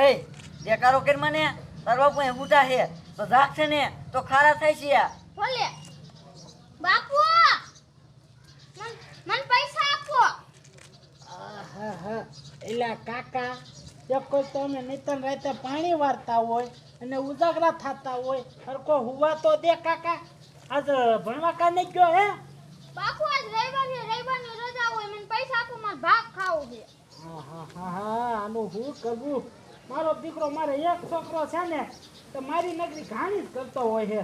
એ દેકારો કરી મને? તાર બાપુ બુઢા છે તો રાખશે ને તો ખારા થાય છે. બોલે. બાપુ! મન મન પૈસા આપો. એટલે એલા કાકા કોઈ તમે નિતન રાતે પાણી વારતા હોય અને ઉજાગરા થતા હોય હરકો હુવા તો દે કાકા. આજ ભણવા કા નહીં ગયો હે? બાપુ આજ રવિવાર છે રવિવારની રજા હોય મને પૈસા આપો મારે ભાગ ખાવો છે. હા આનું હું કરવું મારો દીકરો મારે એક છોકરો છે ને તો મારી નગરી ઘાણી જ કરતો હોય છે.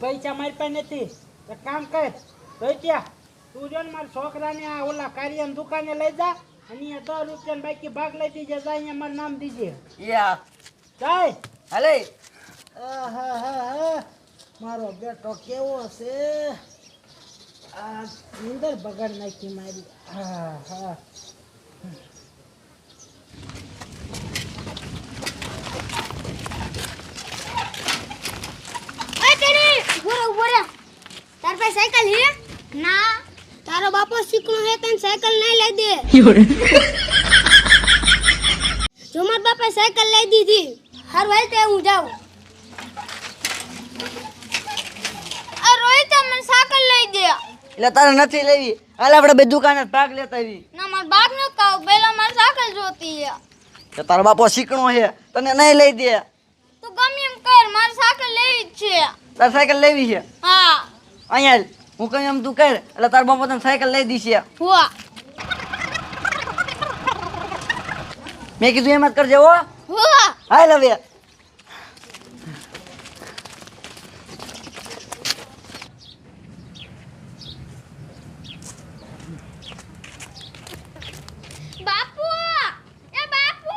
પૈસા મારી પાસે નથી. તો કામ કર. તું જો ને મારા છોકરાને આ ઓલા કાર્યની દુકાને લઈ જા અને અહીંયા દસ રૂપિયા બાકી ભાગ લઈ દીજે જાય અહીંયા મારું નામ દીજે. યા. જાય. હલે. મારો બેટો કેવો છે? આ નીંદર બગાડ નાખી મારી. હા હા ઓય તેરી ઊભો રે ઊભો રે તાર પાસે સાયકલ હે? ના. તારો બાપો શીખણો હે તને સાયકલ નહીં લઈ દે. જો મારા બાપા સાયકલ લઈ દીધી હારું હાલ તે હું જાઉં. રોહિત મને સાયકલ લઈ દે. એટલે તારે નથી લેવી. હાલ આપણે બે દુકાને ભાગ લેતા આવી ના મારા બાપ ન કહું પેલા મારે સાયકલ જોતી છે તો તારો બાપો શીખણો હે તને નહીં લઈ દે. તું ગમે એમ કર મારે સાયકલ લેવી જ છે. તારે સાયકલ લેવી છે હા. અહીંયા હું કહ્યું એમ તું કર એટલે તાર બાપા તને સાયકલ લઈ દીશે હુઆ મેં કીધું એમ જ કરજે હો. હુઆ હાલ હવે બાપુ એ બાપુ.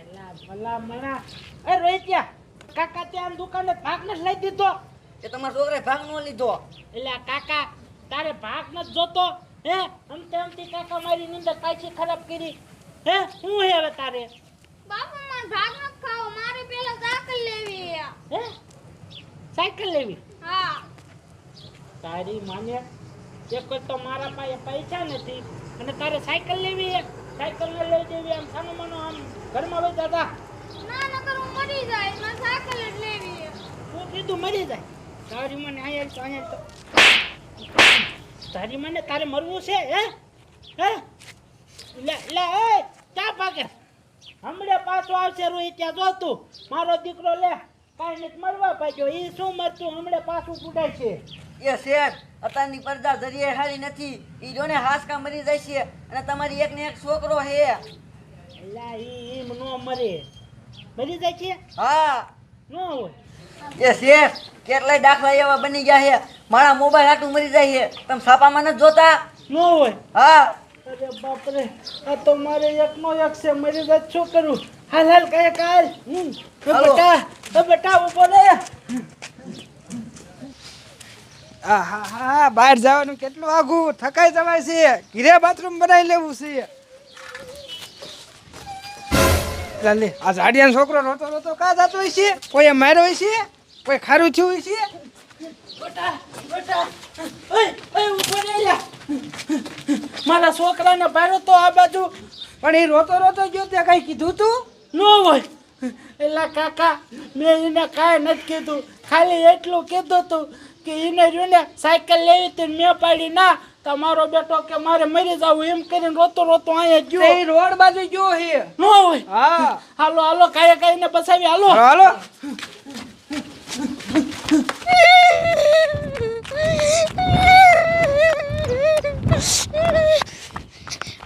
એલા ભલા મણા એ રોહિત્યા કાકા ત્યાં દુકાને ભાગ નથી લઈ દીધો. એ તમારા છોકરાએ ભાગ ન લીધો. એટલે આ કાકા તારે ભાગ નથી જોતો હે? અમતે અમતી કાકા મારી નિંદર પાછી ખરાબ કરી. હે? શું હે હવે તારે? બાપુ મને ભાગ ન ખાઓ મારે પેલા સાયકલ લેવી. હે? સાયકલ લેવી? હા. તારી માને એક કોઈ તો મારા પાસે પૈસા નથી. અને તારે સાયકલ લેવી હે સાયકલ ને લઈ દેવી આમ સાનો માનો આમ ઘરમાં બેઠા હતા ના નકર હું મરી જાય. મારે સાયકલ જ લેવી હું તું કીધું મરી જાય. તારી મને અહીંયા તો અહીંયા તો. તારી મને તારે મરવું છે હે? હે? લે લે એ ચા પાકે. હમણે પાછો આવશે રોહિત ત્યાં જોતું મારો દીકરો લે કાંઈ નથી મરવા પાછો એ શું મરતું? હમણે પાછું પુડાય છે. એ શેઠ અત્યારની પડદા જરીએ હારી નથી. એ જોને હાસકા મરી જાય છે અને તમારી એક ને એક છોકરો હે લા ઈ એમ નો મરે. મરી જાય છે? હા. નો હોય. એ શેઠ કેટલાય દાખલા એવા બની ગયા છે. મારા મોબાઈલ હાટું મરી જાય છે. તમે છાપામાં નથી જોતા? ન હોય. હા. અરે બાપરે આ તો મારે એકનો એક છે મરી જાય શું કરું? હાલ હાલ કઈ કાલ. હમ બેટા એ બેટા ઊભો રે. હા હા બહાર જવાનું કેટલું આઘું થકાઈ જવાય છે. ઘીરે બાથરૂમ બનાવી લેવું છે. ચાલે આ ઝાડિયાનો છોકરો રોતો રોતો કા જતો હોય છે? કોઈ માર્યો હોય છે? કોઈ ખારું થયું હોય છે. મારા છોકરાને ભાડો તો આ બાજુ. પણ એ રોતો રોતો ગયો ત્યાં કઈ કીધું તું? ન હોય. એટલે કાકા મેં એને કાંઈ નથી કીધું. ખાલી એટલું કીધું તું કે એને રહ્યું સાયકલ લેવી હતી મેં પાડી. ના તમારો બેટો કે મારે મરી જવું એમ કરીને રોતો રોતો અહીંયા ગયો. એ રોડ બાજુ ગયો હે. નો હોય. હા. હાલો હાલો કાય કાંઈને બસાવી હાલો. હાલો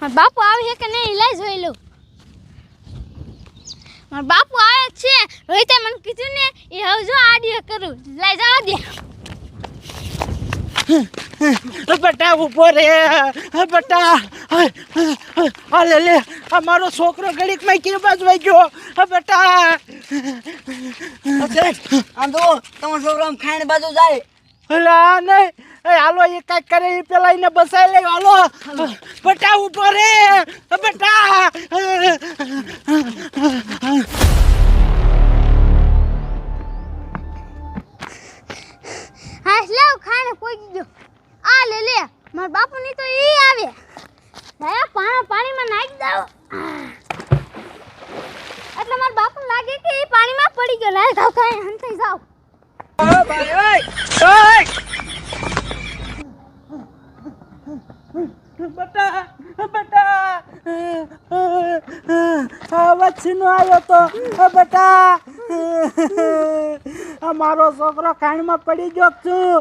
મારા બાપુ આવે છે કે નહીં ઇલાજ જોઈ લઉં મારા બાપુ આવે છે. રોહિતે મને કીધું ને એ હવે જો આડિયો કરું. લઈ જવા દે બેટા ઊભો રે બેટા આ લે અમારો છોકરો ગળીકમાં કે બાજુ આવી ગયો બેટા આમ તો તમારો છોકરો આમ ખાઈને બાજુ જાય અલા નહીં હાલો એ કાંઈક કરે એ પેલા એને બસાઈ લે હાલો બેટા ઊભો રે બેટા એ ઘાવ ખાઈને હંતાઈ જાવ. ઓ ભાઈ ઓય ઓય બટા બટા આ વચ્ચીનો આવ્યો તો બટા આ મારો છોકરો ખાણમાં પડી ગયો છું.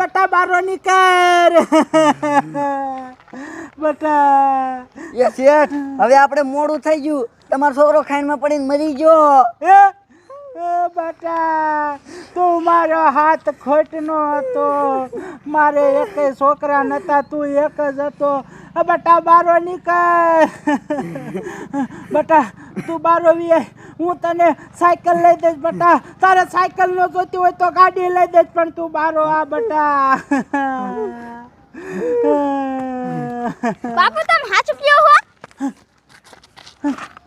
બટા બારો નીકળ. બટા. એ શેઠ હવે આપણે મોડું થઈ ગયું. તમારો છોકરો ખાંડમાં પડીને મરી ગયો. હે? એ બેટા તું મારો હાથ ખોટનો હતો. મારે એક છોકરા નતા તું એક જ હતો. બેટા બારો નીકળ. બટા તું બારો વી હું તને સાયકલ લઈ દઈશ બટા. તારે સાયકલ ન જોતી હોય તો ગાડી લઈ દઈશ પણ તું બારો આ બટા. બાપુ તમે હાચું કયો હો?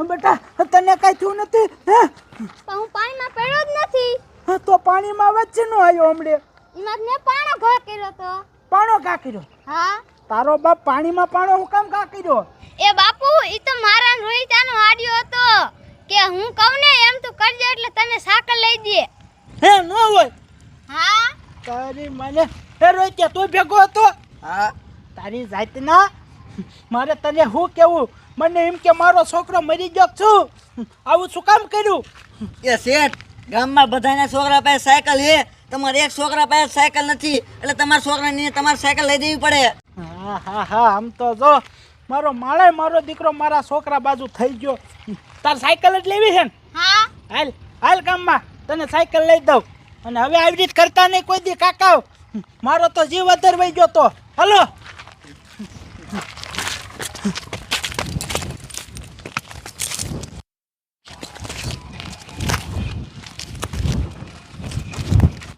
બેટા તને કઈ થયું નથી હે? પણ હું પાણીમાં પડ્યો જ નથી. તો પાણીમાં વચ્ચેનો આવ્યો હમણે. એમાં મેં પાણો ઘા કર્યો તો. પાણો ઘા કર્યો? હા. તારો બાપ પાણીમાં પાણો હું કામ ઘા કર્યો? એ બાપુ ઈ તો મારા રોહિતાનો આડિયો હતો કે હું કહું ને એમ તું કરજે એટલે તને સાકર લઈ દે. હે ન હોય. હા? તારી મને એ રોહિત્યા તું ભેગો હતો? હા. તારી જાતના? મારે તને શું કેવું મને એમ કે મારો છોકરો મરી ગયો છું? આવું શું કામ કર્યું? એ શેઠ ગામમાં બધાના છોકરા પાસે સાયકલ છે તમારે એક છોકરા પાસે સાયકલ નથી. એટલે તમારા છોકરાને તમારે સાયકલ લઈ દેવી પડે. હા હા હા આમ તો જો. મારો માળે મારો દીકરો મારા છોકરા બાજુ થઈ ગયો. તાર સાયકલ જ લેવી છે ને? હા. હાલ હાલ ગામમાં. તને સાયકલ લઈ દઉં. અને હવે આવી રીત કરતા નહીં કોઈ દી કાકા મારો તો જીવ અધર વહી ગયો તો. હલો.